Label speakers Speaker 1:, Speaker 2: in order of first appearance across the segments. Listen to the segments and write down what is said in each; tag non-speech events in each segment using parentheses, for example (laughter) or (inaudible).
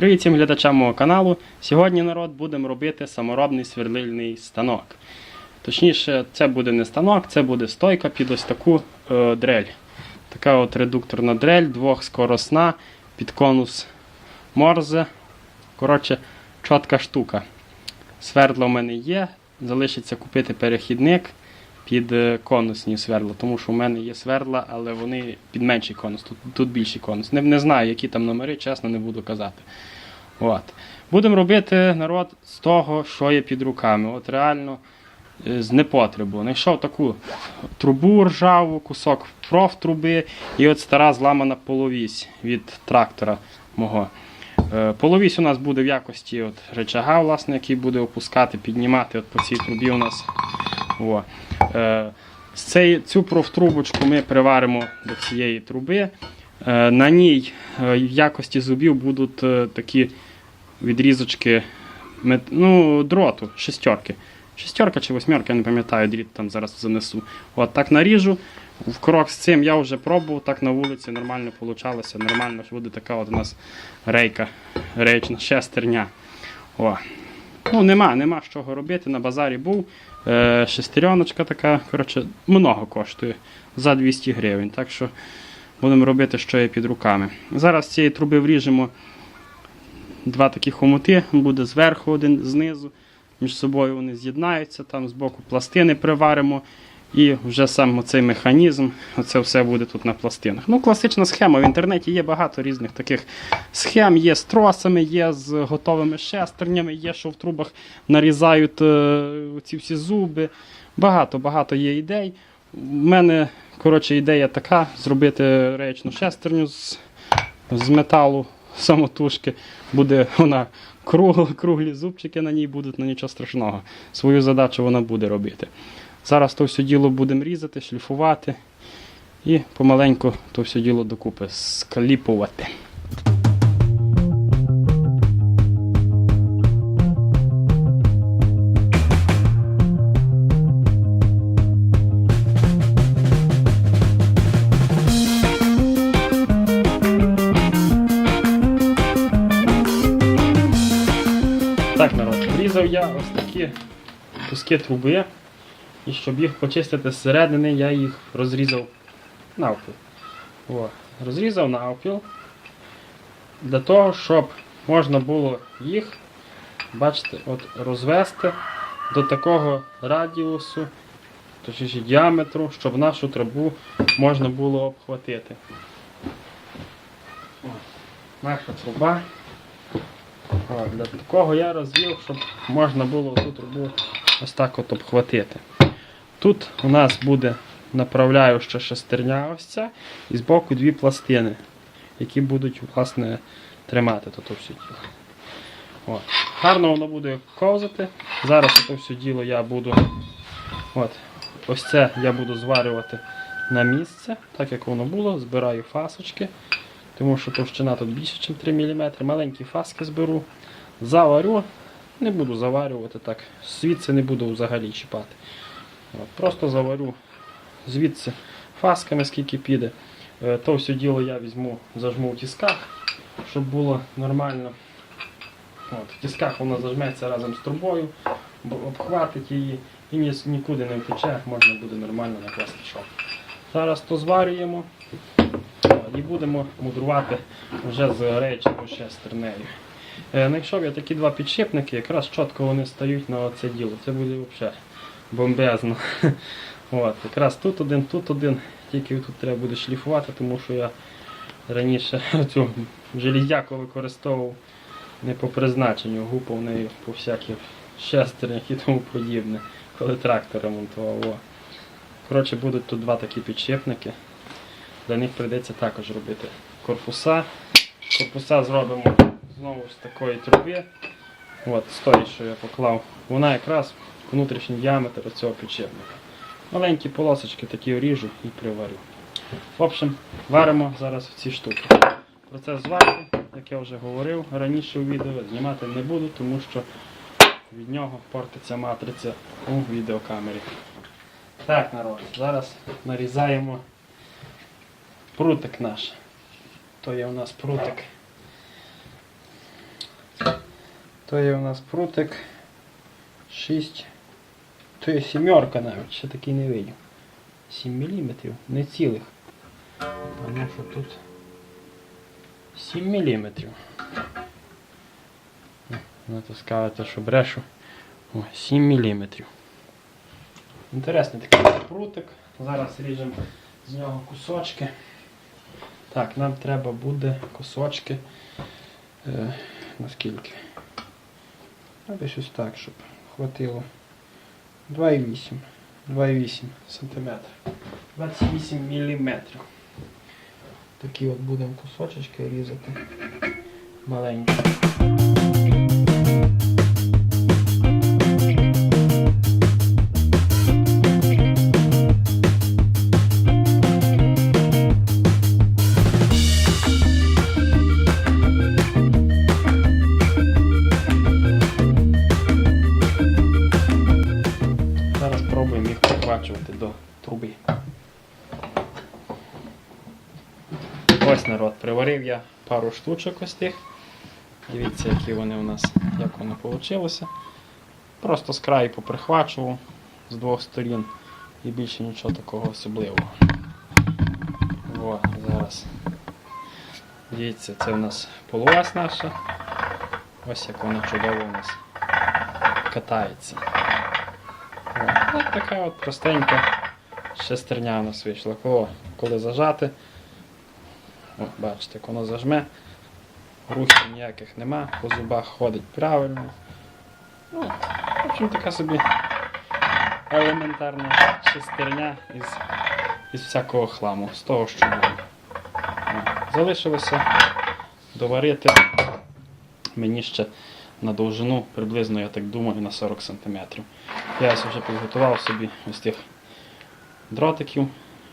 Speaker 1: Привіт всім глядачам мого каналу. Сьогодні народ будемо робити саморобний сверлильний станок. Точніше, це буде не станок, це буде стойка під ось таку е, дрель. Така от редукторна дрель, двохскоросна, під конус морзе. Коротше, чітка штука. Свердло в мене є, залишиться купити перехідник під е, конусні свердла, тому що в мене є свердла, але вони під менший конус, тут, тут більший конус. Не, не знаю, які там номери, чесно не буду казати. От. Будемо робити народ з того, що є під руками. От реально е, з непотребу. Знайшов таку трубу ржаву, кусок профтруби і от стара зламана половісь від трактора мого. Е, Половісь у нас буде в якості от речага, власне, який буде опускати, піднімати от по цій трубі у нас. О. Е, цю профтрубочку ми приваримо до цієї труби. Е, на ній е, в якості зубів будуть такі відрізочки ну, дроту, шестерки. Шестерка чи восьмерка, я не пам'ятаю, дріт там зараз занесу. От так наріжу. В крок з цим я вже пробував, так на вулиці нормально получалося. Нормально буде така от у нас рейка, речна шестерня. О. Ну, нема, нема з чого робити. На базарі був. Е, шестереночка така, коротше, много коштує за 200 гривень. Так що будемо робити, що є під руками. Зараз цієї труби вріжемо два такі хомути, буде зверху один знизу. Між собою вони з'єднаються, там з боку пластини приваримо. І вже сам цей механізм, оце все буде тут на пластинах. Ну, класична схема. В інтернеті є багато різних таких схем. Є з тросами, є з готовими шестернями, є, що в трубах нарізають е, ці всі зуби. Багато-багато є ідей. У мене коротше, ідея така: зробити речну шестерню з, з металу самотужки. Буде вона кругла, круглі зубчики на ній будуть, ну нічого страшного. Свою задачу вона буде робити. Зараз то все діло будемо різати, шліфувати і помаленьку то все діло докупи скаліпувати. Так, народ, врізав я ось такі куски труби. І щоб їх почистити зсередини, я їх розрізав навпіл. О, розрізав навпіл. Для того, щоб можна було їх, бачите, от розвести до такого радіусу, точніше діаметру, щоб нашу трубу можна було обхватити. О, наша труба. О, для такого я розвів, щоб можна було ту трубу ось так от обхватити. Тут у нас буде направляюча шестерня ось ця, і збоку дві пластини, які будуть власне, тримати тут все діло. От. Гарно воно буде ковзати. Зараз це все діло я буду. От. Ось це я буду зварювати на місце, так як воно було, збираю фасочки, тому що товщина тут більше, ніж 3 мм. Маленькі фаски зберу, заварю, не буду заварювати так, звідси не буду взагалі чіпати. Просто заварю звідси фасками, скільки піде. Е, То все діло я візьму, зажму в тисках, щоб було нормально. От, в тисках воно зажметься разом з трубою, бо обхватить її і ні, нікуди не втече, можна буде нормально накласти шов. Зараз то зварюємо і будемо мудрувати вже з речою шестернею. Е, Знайшов я такі два підшипники, якраз чітко вони стають на це діло. Це буде взагалі бомбезно. (laughs) От, якраз тут один, тут один, тільки тут треба буде шліфувати, тому що я раніше (laughs) цю железяку використовував не по призначенню, гупав нею по всяких шестернях і тому подібне, коли трактор ремонтував. О. Коротше, будуть тут два такі підшипники. Для них прийдеться також робити корпуса. Корпуса зробимо знову з такої труби. От, з тої, що я поклав. Вона якраз внутрішній діаметр цього підшипника. Маленькі полосочки такі оріжу і приварю. В общем, варимо зараз ці штуки. Процес зварки, як я вже говорив раніше у відео, знімати не буду, тому що від нього портиться матриця у відеокамері. Так, народ, зараз нарізаємо прутик наш. То є у нас прутик То є у нас прутик 6. То є сімерка навіть, ще такий не видів. 7 мм, не цілих. Ну що тут? 7 мм. То скажете, що брешу. О, 7 мм. Інтересний такий прутик. Зараз ріжемо з нього кусочки. Так, нам треба буде кусочки. Е, наскільки? Ну, Десь ось так, щоб хватило. 2,8. 2,8 см. 28 мм. Такі от будемо кусочки різати. Маленькі. Приварив я пару штучок ось тих. Дивіться, які вони у нас, як воно вийшло. Просто з краю поприхвачував з двох сторін і більше нічого такого особливого. О, зараз. Дивіться, це у нас полуась наша. Ось як вона чудово у нас катається. О, така от простенька шестерня у нас вийшла. О, коли зажати, о, бачите, як воно зажме, рухів ніяких нема, по зубах ходить правильно. Ну, в общем, така собі елементарна шестерня із, із всякого хламу, з того, що було. Залишилося доварити мені ще на довжину приблизно, я так думаю, на 40 см. Я вже підготував собі ось тих дротиків.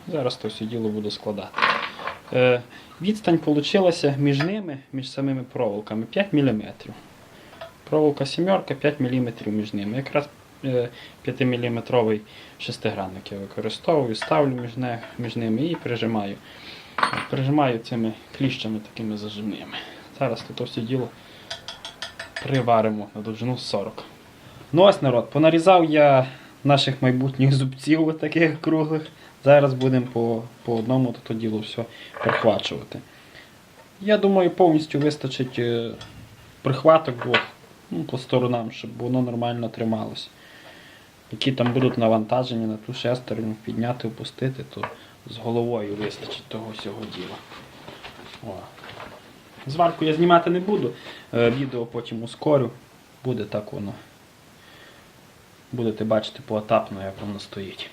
Speaker 1: Зараз то все діло буду складати. Е, відстань вийшла між ними, між самими проволоками 5 мм. Проволока сімерка 5 мм між ними. Якраз е, 5-мм шестигранник я використовую, ставлю між ними і прижимаю. Прижимаю цими кліщами такими зажимними. Зараз тут все діло приваримо на довжину 40. Ну ось народ, понарізав я наших майбутніх зубців таких круглих. Зараз будемо по, по одному то діло все прихвачувати. Я думаю, повністю вистачить е, прихваток двох ну, по сторонам, щоб воно нормально трималося. Які там будуть навантажені на ту шестерню, підняти, опустити, то з головою вистачить того всього діла. О. Зварку я знімати не буду, е, відео потім ускорю. Буде так воно. Будете бачити поетапно, як воно стоїть.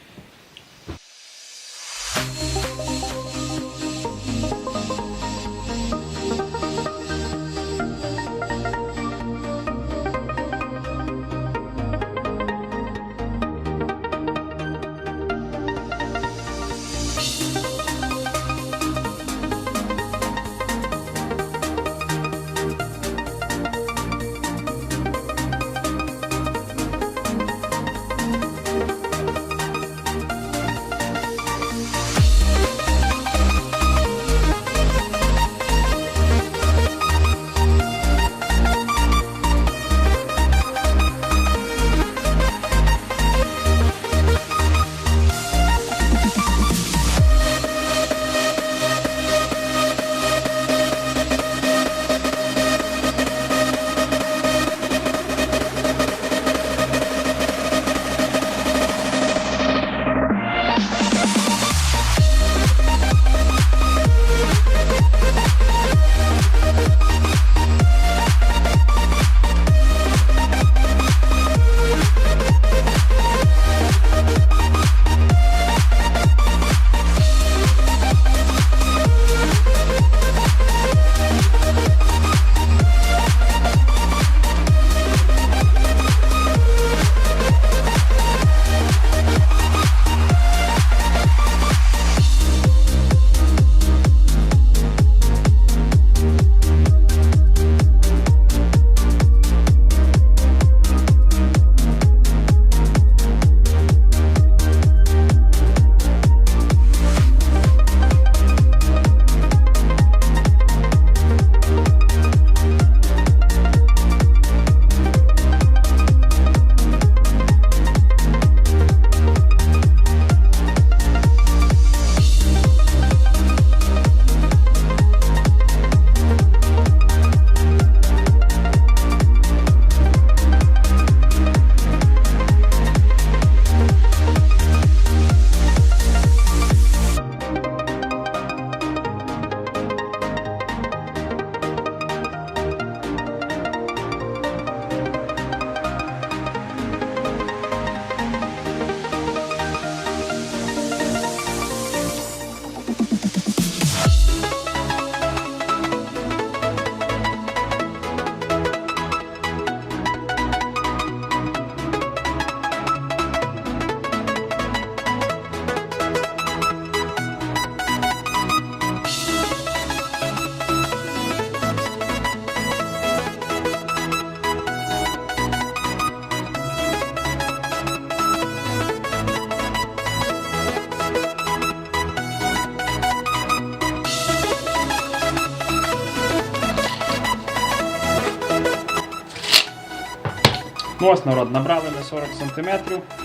Speaker 1: Ось народ, набрали на 40 см.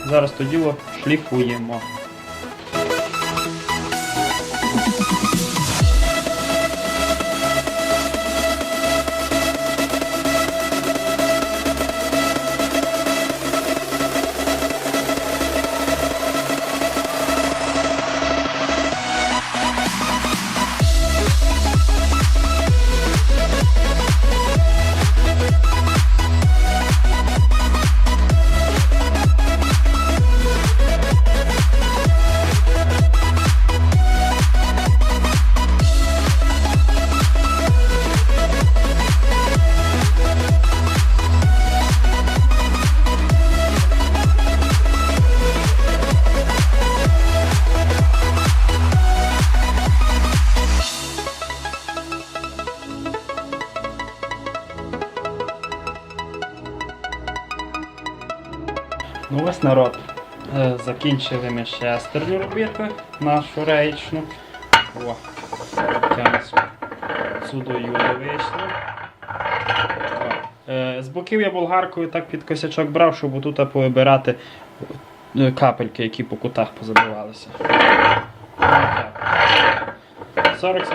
Speaker 1: Зараз то діло шліфуємо. Ну ось народ. Е, Закінчили ми шестерню робити нашу реєчну. О, судою вийшло. Е, З боків я болгаркою так під косячок брав, щоб отут повибирати е, капельки, які по кутах позабивалися. 40 см.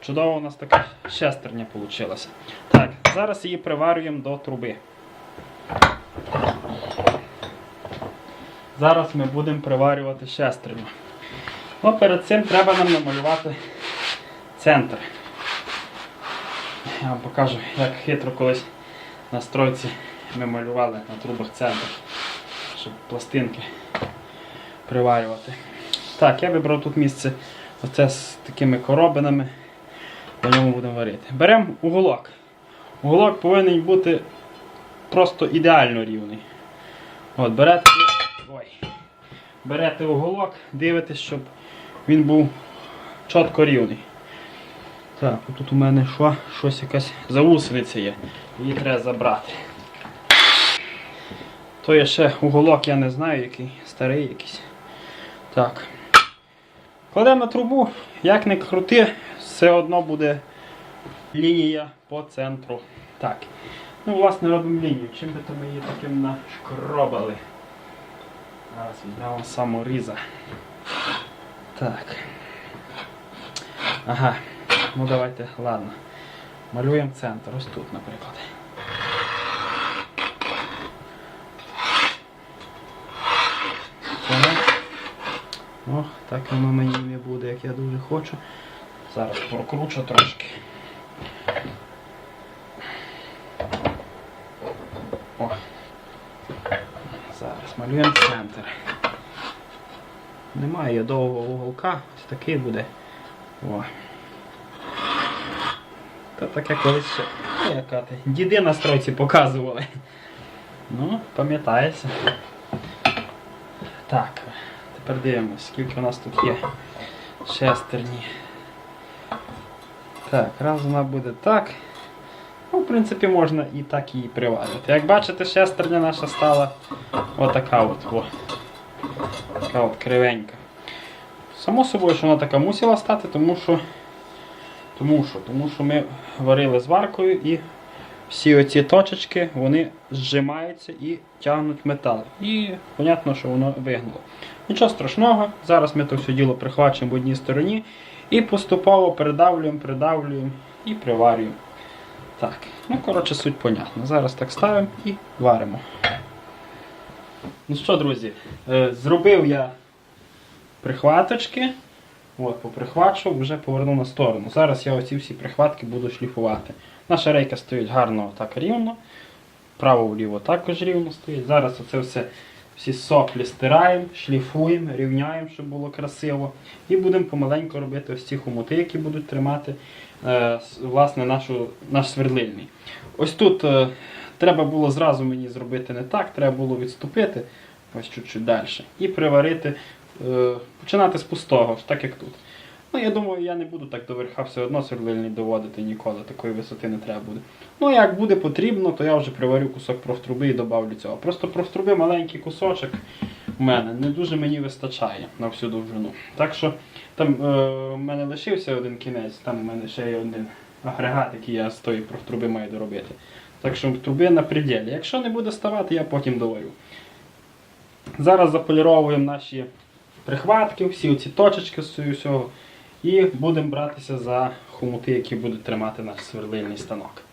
Speaker 1: Чудово у нас така шестерня вийшла. Так, зараз її приварюємо до труби. Зараз ми будемо приварювати шестерню. Ну, перед цим треба нам намалювати центр. Я вам покажу, як хитро колись на стройці ми малювали на трубах центр, щоб пластинки приварювати. Так, я вибрав тут місце оце з такими коробинами. По ньому будемо варити. Беремо уголок. Уголок повинен бути просто ідеально рівний. От, берете, ой, берете уголок, дивитесь, щоб він був чітко рівний. Так, тут у мене що? щось якась заусениця є. Її треба забрати. То є ще уголок, я не знаю, який, старий якийсь. Так. Кладемо трубу, як не крути, все одно буде лінія по центру. Так. Ну, власне, робимо лінію. Чим би то ми її таким нашкробали? Зараз візьмемо саморіза. Так. Ага. Ну давайте, ладно. Малюємо центр. Ось тут, наприклад. Так. Ох, так воно мені не буде, як я дуже хочу. Зараз прокручу трошки. О. Зараз малюємо центр. Немає довгого уголка, ось такий буде. О. Та таке колись ще. Ну, яка ти. Діди на стройці показували. Ну, пам'ятається. Так. Тепер дивимось, скільки у нас тут є шестерні. Так, раз вона буде так. Ну, в принципі, можна і так її приварити. Як бачите, шестерня наша стала отака от. О. Така от кривенька. Само собою, що вона така мусила стати, тому що, тому що, тому що ми варили з варкою і всі оці точечки вони зжимаються і тягнуть метал. І понятно, що воно вигнуло. Нічого страшного, зараз ми то все діло прихвачуємо в одній стороні і поступово придавлюємо, придавлюємо і приварюємо. Так, ну коротше суть понятна. Зараз так ставимо і варимо. Ну що, друзі, е, зробив я прихваточки. От, поприхвачував, вже повернув на сторону. Зараз я оці всі прихватки буду шліфувати. Наша рейка стоїть гарно так рівно. Право-вліво також рівно стоїть. Зараз оце все, всі соплі стираємо, шліфуємо, рівняємо, щоб було красиво. І будемо помаленьку робити ось ці хомути, які будуть тримати е, власне, нашу, наш свердлильний. Ось тут е, треба було зразу мені зробити не так, треба було відступити ось чуть-чуть далі. І приварити, е, починати з пустого, так як тут. Ну, я думаю, я не буду так до верха все одно свердлильний доводити ніколи, такої висоти не треба буде. Ну, як буде потрібно, то я вже приварю кусок профтруби і добавлю цього. Просто профтруби маленький кусочок у мене не дуже мені вистачає на всю довжину. Так що там е, в мене лишився один кінець, там у мене ще є один агрегат, який я з тої труби маю доробити. Так що труби на пределі. Якщо не буде ставати, я потім доварю. Зараз заполіровуємо наші прихватки, всі ці точечки з цього. І будемо братися за хомути, які будуть тримати наш сверлильний станок.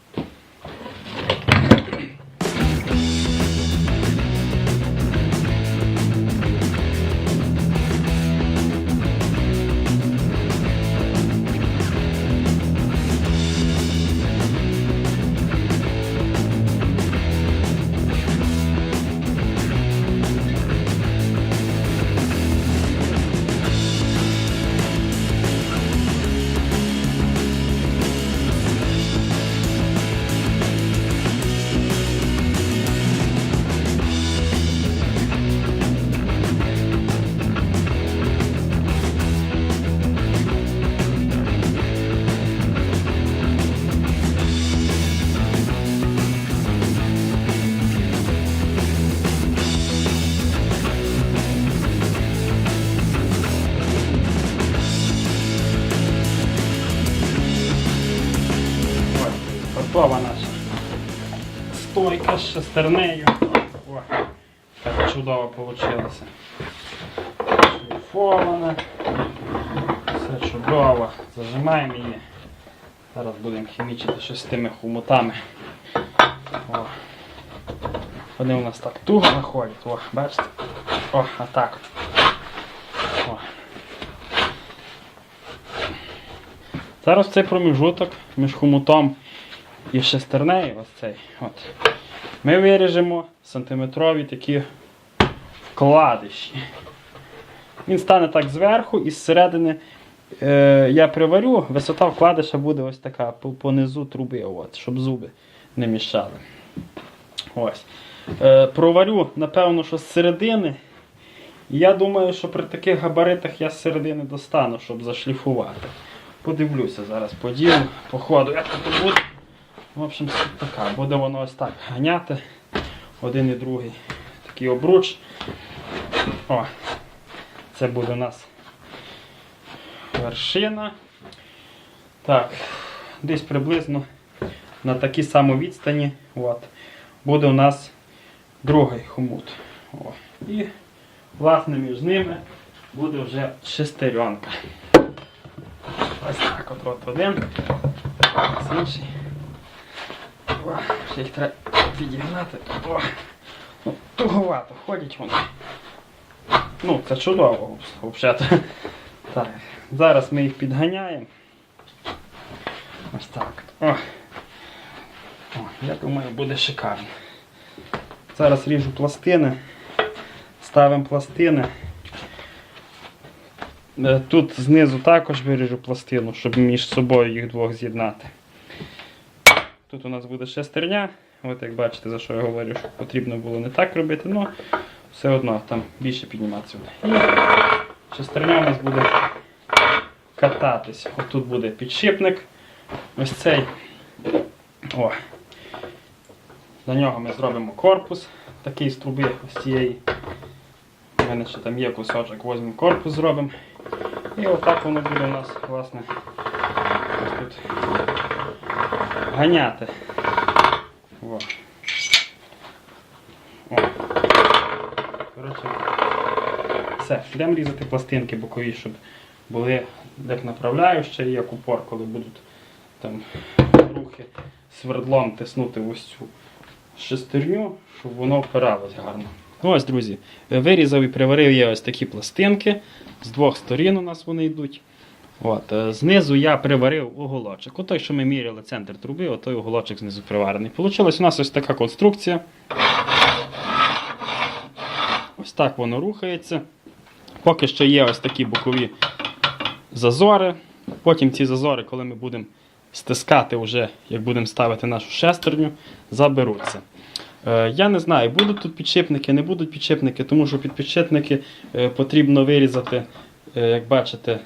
Speaker 1: Стойка з шестернею. О, яка чудово вийшла. Шліфована. Все чудово. Зажимаємо її. Зараз будемо хімічити щось з тими хомутами. О. Вони у нас так туго находять. О, бачите? О, а так. О. Зараз цей проміжуток між хомутом і шестернею, ось цей. От. Ми виріжемо сантиметрові такі вкладиші. Він стане так зверху і зсередини е, я приварю, висота вкладиша буде ось така по, по низу труби, от, щоб зуби не мішали. Ось. Е, проварю, напевно, що з середини. Я думаю, що при таких габаритах я з середини достану, щоб зашліфувати. Подивлюся зараз по ділу, по ходу, як тут буде. В общем, така. Буде воно ось так ганяти. Один і другий. Такий обруч. О, це буде у нас вершина. Так, десь приблизно на такій самій відстані от, буде у нас другий хомут. О. І, власне, між ними буде вже шестеренка. Ось так от, от один, ось інший. О, ще їх треба підігнати. О, ну, туговато ходять вони. Ну, це чудово, взагалі. Так, зараз ми їх підганяємо. Ось так. О. О, я думаю, буде шикарно. Зараз ріжу пластини. Ставимо пластини. Е, Тут знизу також виріжу пластину, щоб між собою їх двох з'єднати. Тут у нас буде шестерня. От як бачите, за що я говорю, що потрібно було не так робити, але все одно там більше підніматися. І шестерня у нас буде кататись. Ось тут буде підшипник. Ось цей. О. На нього ми зробимо корпус, такий з труби ось цієї. У мене ще там є кусочок, возьмемо корпус зробимо. І отак воно буде у нас, власне, ось тут ганяти. О. О. Коротше, все, йдемо різати пластинки бокові, щоб були як направляюча і як упор, коли будуть там рухи свердлом тиснути ось цю шестерню, щоб воно впиралось гарно. Ну, Ось, друзі, вирізав і приварив я ось такі пластинки. З двох сторін у нас вони йдуть. От, е, знизу я приварив уголочок. Отой, що ми міряли центр труби, отой уголочок знизу приварений. Получилась у нас ось така конструкція. Ось так воно рухається. Поки що є ось такі бокові зазори. Потім ці зазори, коли ми будемо стискати, вже, як будемо ставити нашу шестерню, заберуться. Е, Я не знаю, будуть тут підшипники, не будуть підшипники, тому що під підшипники е, потрібно вирізати, як бачите,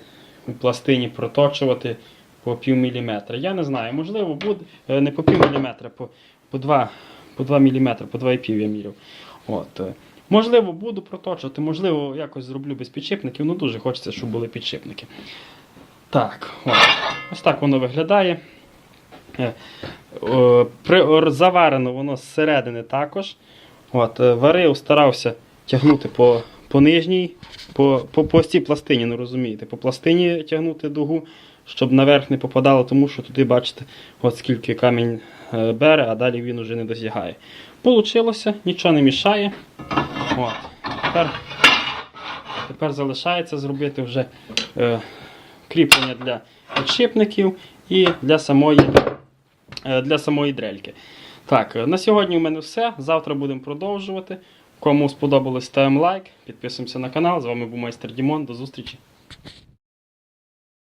Speaker 1: пластині проточувати по пів міліметра. Я не знаю, можливо, буде е, не по пів міліметра, по, по 2, по 2 міліметри, по 2,5 я міряв. От. е. Можливо, буду проточувати, можливо, якось зроблю без підшипників, ну дуже хочеться, щоб були підшипники. Так, от. ось так воно виглядає. Е, заварено воно зсередини також. От, варив, старався тягнути по, по нижній, по, по, по цій пластині, ну розумієте, по пластині тягнути дугу, щоб наверх не попадало, тому що туди, бачите, от скільки камінь е, бере, а далі він уже не досягає. Получилося, нічого не мішає. От. Тепер, тепер залишається зробити вже е, кріплення для підшипників і для самої, е, для самої дрельки. Так, е, на сьогодні у мене все. Завтра будемо продовжувати. Кому сподобалось, ставимо лайк, підписуємося на канал. З вами був майстер Дімон. До зустрічі.